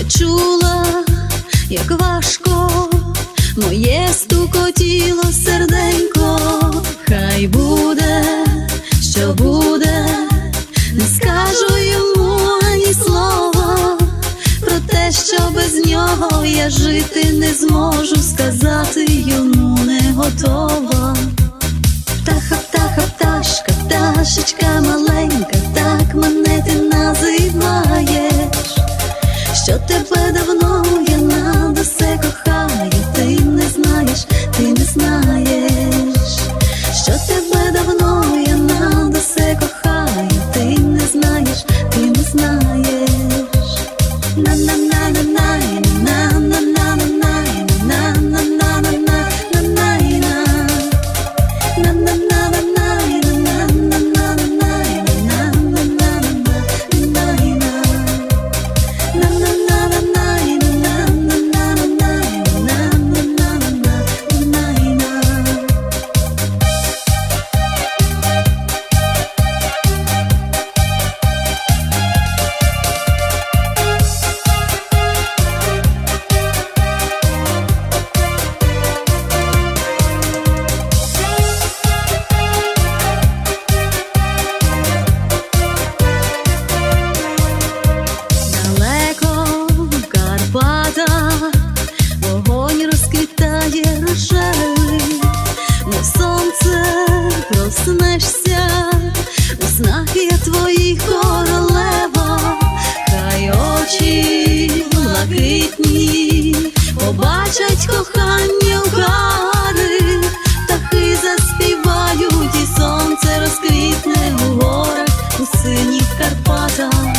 відчула, як важко моє стукотіло серденько, хай буде, що буде, не скажу йому ані слова про те, що без нього я жити не зможу, сказати йому не готова. Птаха, птаха, пташка, пташечка маленька, Maya. Проснешся, у снах я твоїх королева, хай очі блакитні, побачать кохання в гари, птахи заспівають, і сонце розквітне у горах у синіх Карпатах.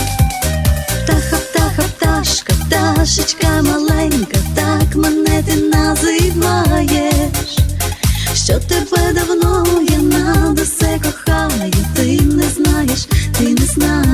Птаха, птаха, пташка, пташечка маленька, так мене ти називаєш, smile.